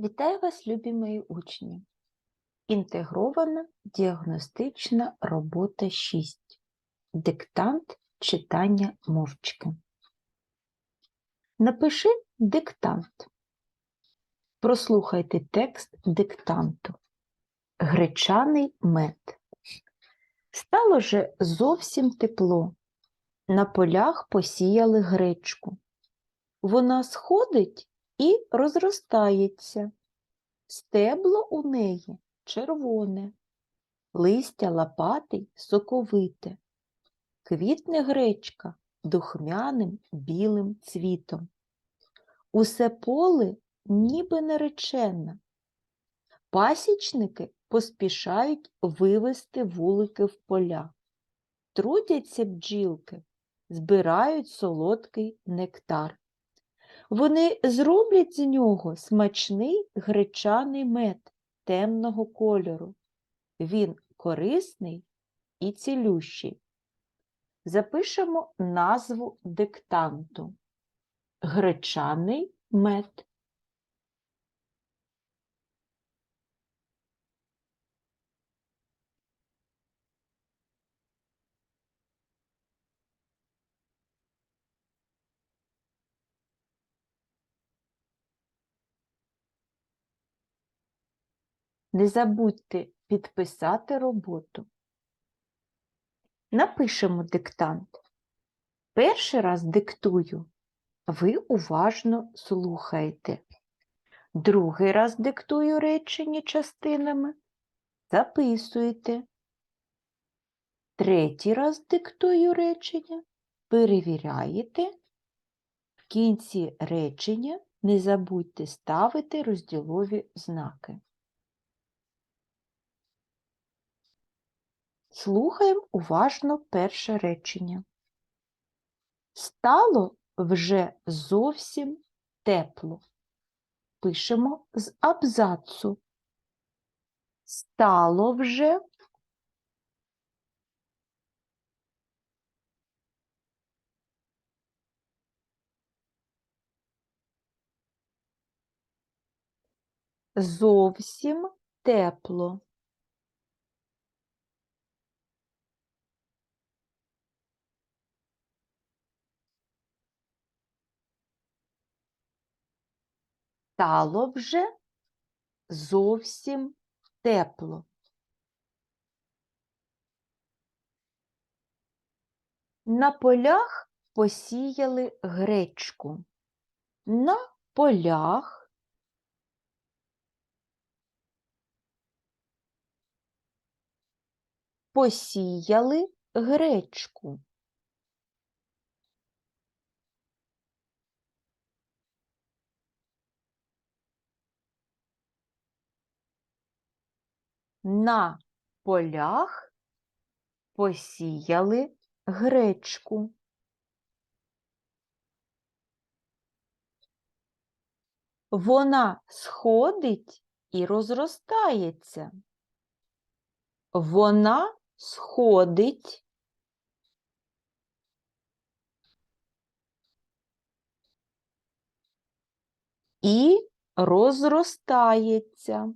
Вітаю вас, любі мої учні! Інтегрована діагностична робота 6. Диктант читання мовчки. Напиши диктант. Прослухайте текст диктанту. Гречаний мед. Стало же зовсім тепло. На полях посіяли гречку. Вона сходить і розростається. Стебло у неї червоне, листя лопатий соковите, квітне гречка духмяним білим цвітом. Усе поле ніби наречена. Пасічники поспішають вивести вулики в поля. Трудяться бджілки, збирають солодкий нектар. Вони зроблять з нього смачний гречаний мед темного кольору. Він корисний і цілющий. Запишемо назву диктанту. Гречаний мед. Не забудьте підписати роботу. Напишемо диктант. Перший раз диктую. Ви уважно слухаєте. Другий раз диктую речення частинами. Записуєте. Третій раз диктую речення. Перевіряєте. В кінці речення не забудьте ставити розділові знаки. Слухаємо уважно перше речення. Стало вже зовсім тепло. Пишемо з абзацу. Стало вже зовсім тепло. Стало вже зовсім тепло. На полях посіяли гречку. На полях посіяли гречку. На полях посіяли гречку. Вона сходить і розростається. Вона сходить і розростається.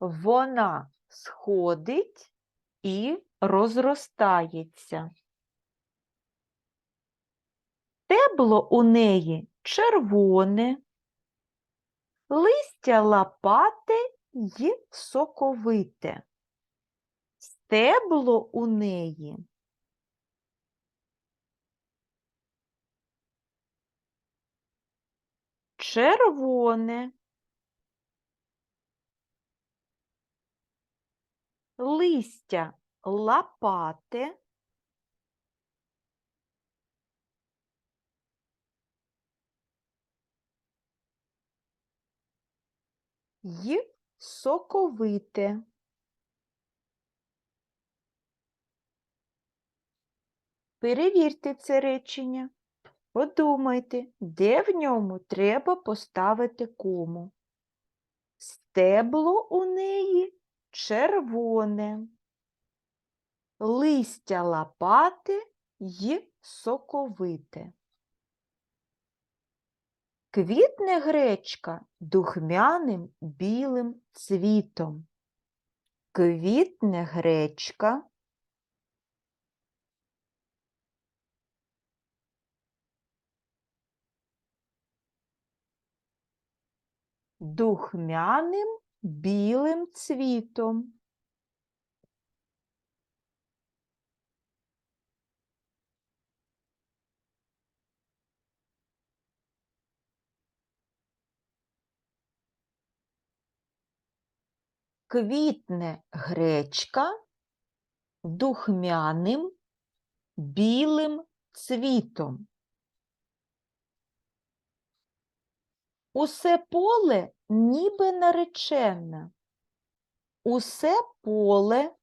Вона сходить і розростається. Стебло у неї червоне, листя лопате й соковите. Стебло у неї червоне, листя лопате, й соковите. Перевірте це речення. Подумайте, де в ньому треба поставити кому. Стебло у неї червоне. листя лапате й соковите. Квітне гречка духмяним білим цвітом. Квітне гречка духмяним білим цвітом. Квітне гречка духмяним білим цвітом. Усе поле ніби наречене. Усе поле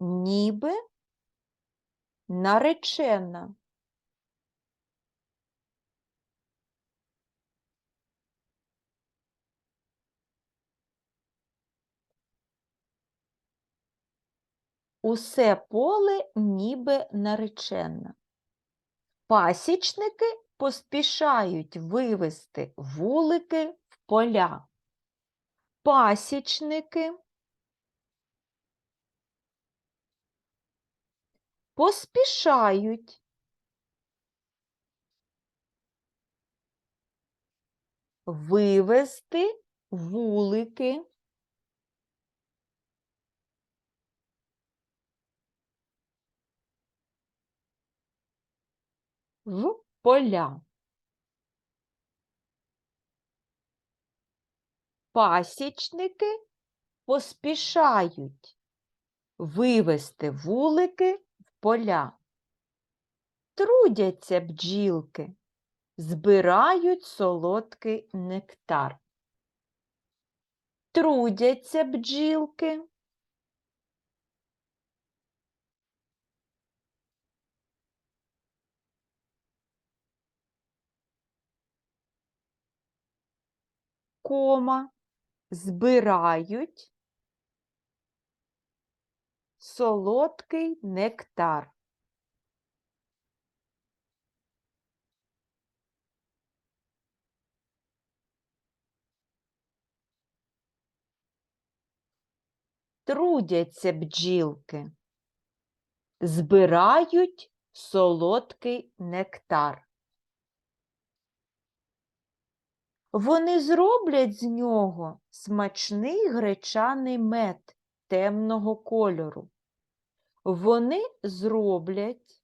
ніби наречена. Усе поле ніби наречена. Пасічники поспішають вивести вулики в поля. Пасічники поспішають вивести вулики в поля. Пасічники поспішають вивести вулики в поля. Трудяться бджілки, збирають солодкий нектар. Трудяться бджілки. Кома, збирають солодкий нектар. Трудяться бджілки, збирають солодкий нектар. Вони зроблять з нього смачний гречаний мед темного кольору. Вони зроблять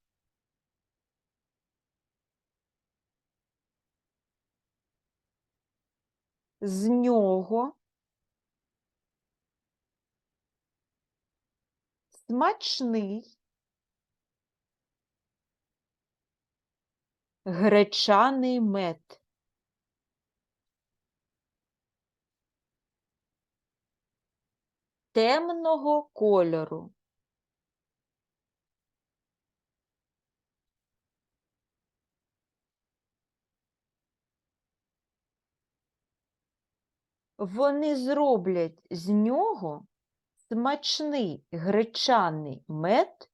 з нього смачний гречаний мед. Темного кольору. Вони зроблять з нього смачний гречаний мед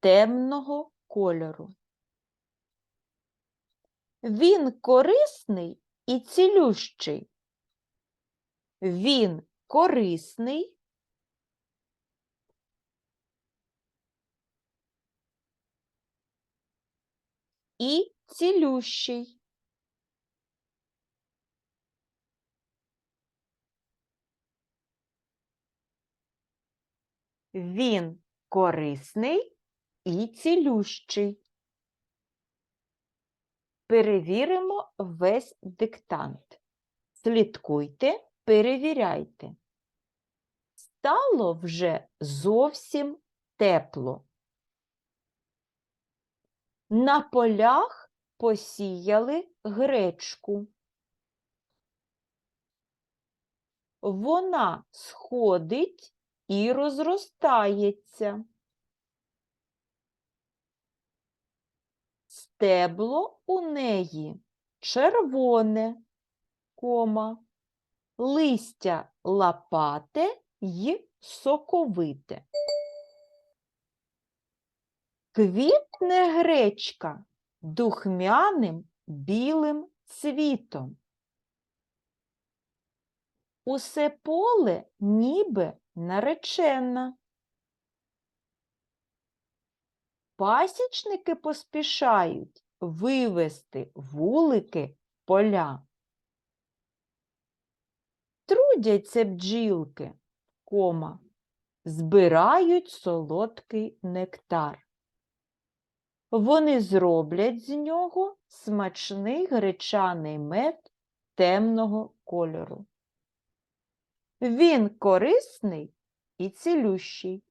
темного кольору. Він корисний і цілющий. Він корисний і цілющий. Він корисний і цілющий. Перевіримо весь диктант. Слідкуйте, перевіряйте. Стало вже зовсім тепло. На полях посіяли гречку. Вона сходить і розростається. Стебло у неї червоне, кома, листя лапате й соковите. Квітне гречка духмяним білим цвітом. Усе поле ніби наречена. Пасічники поспішають вивести вулики поля. Трудяться бджілки, кома, збирають солодкий нектар. Вони зроблять з нього смачний гречаний мед темного кольору. Він корисний і цілющий.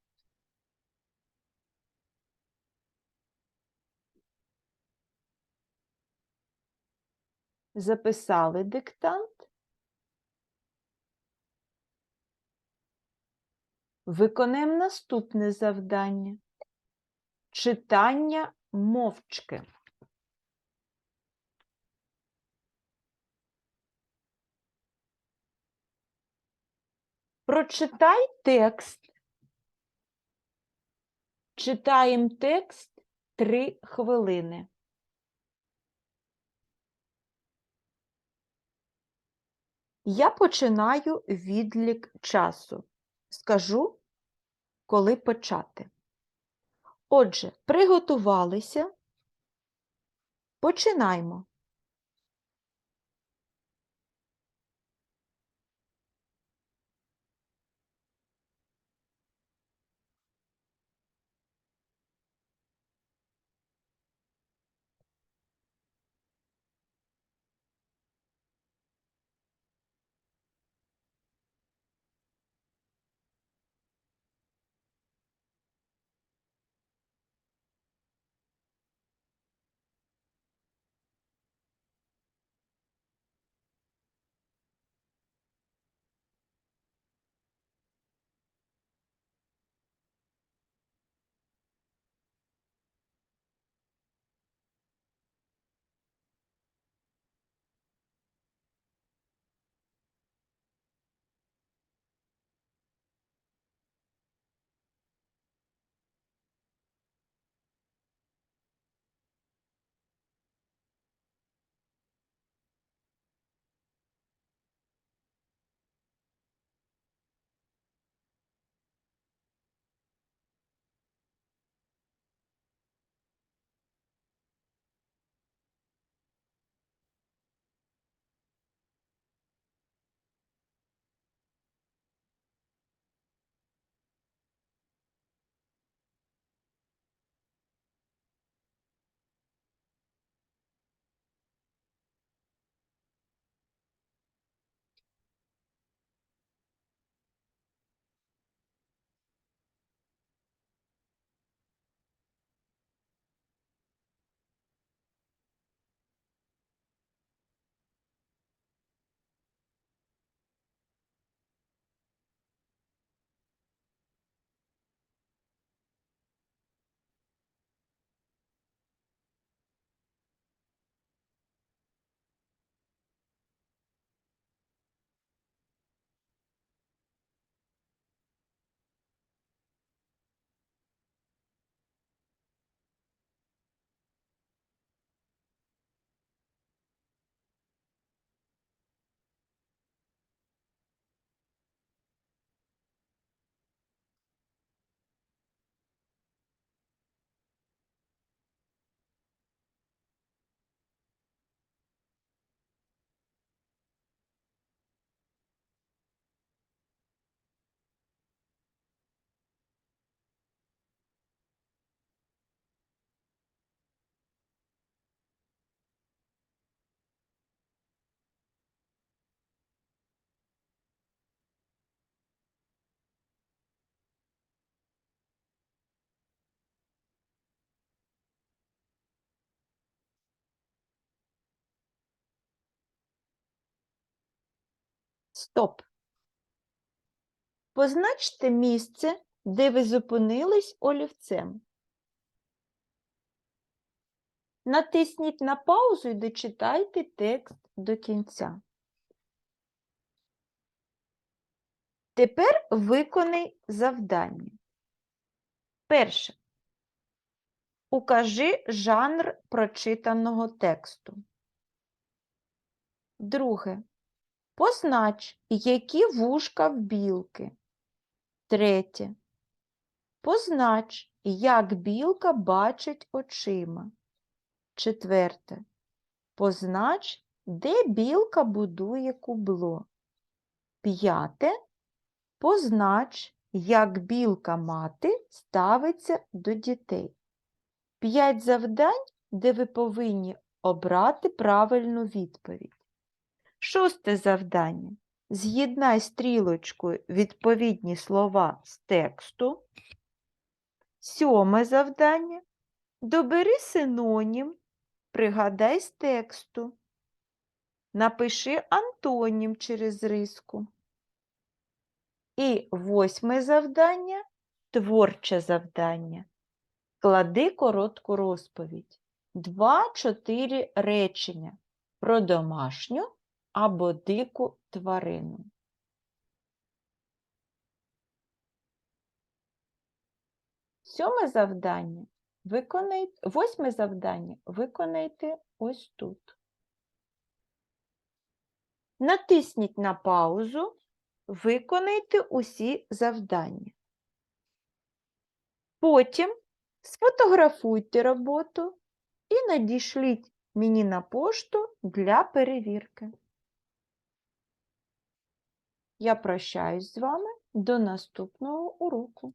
Записали диктант. Виконаємо наступне завдання. Читання мовчки. Прочитай текст. Читаємо текст три хвилини. Я починаю відлік часу. Скажу, коли почати. Отже, приготувалися. Починаємо. Стоп. Позначте місце, де ви зупинились олівцем. Натисніть на паузу і дочитайте текст до кінця. Тепер виконай завдання. Перше. Укажи жанр прочитаного тексту. Друге. Познач, які вушка в білки. Третє. Познач, як білка бачить очима. Четверте. Познач, де білка будує кубло. П'яте. Познач, як білка мати ставиться до дітей. П'ять завдань, де ви повинні обрати правильну відповідь. Шосте завдання. З'єднай стрілочкою відповідні слова з тексту. Сьоме завдання. Добери синонім, пригадай з тексту. Напиши антонім через риску. І восьме завдання творче завдання. Клади коротку розповідь. Два-чотири речення про домашню або дику тварину. Сьоме завдання виконайте, восьме завдання виконайте ось тут. Натисніть на паузу, виконайте усі завдання. Потім сфотографуйте роботу і надішліть мені на пошту для перевірки. Я прощаюсь з вами до наступного уроку.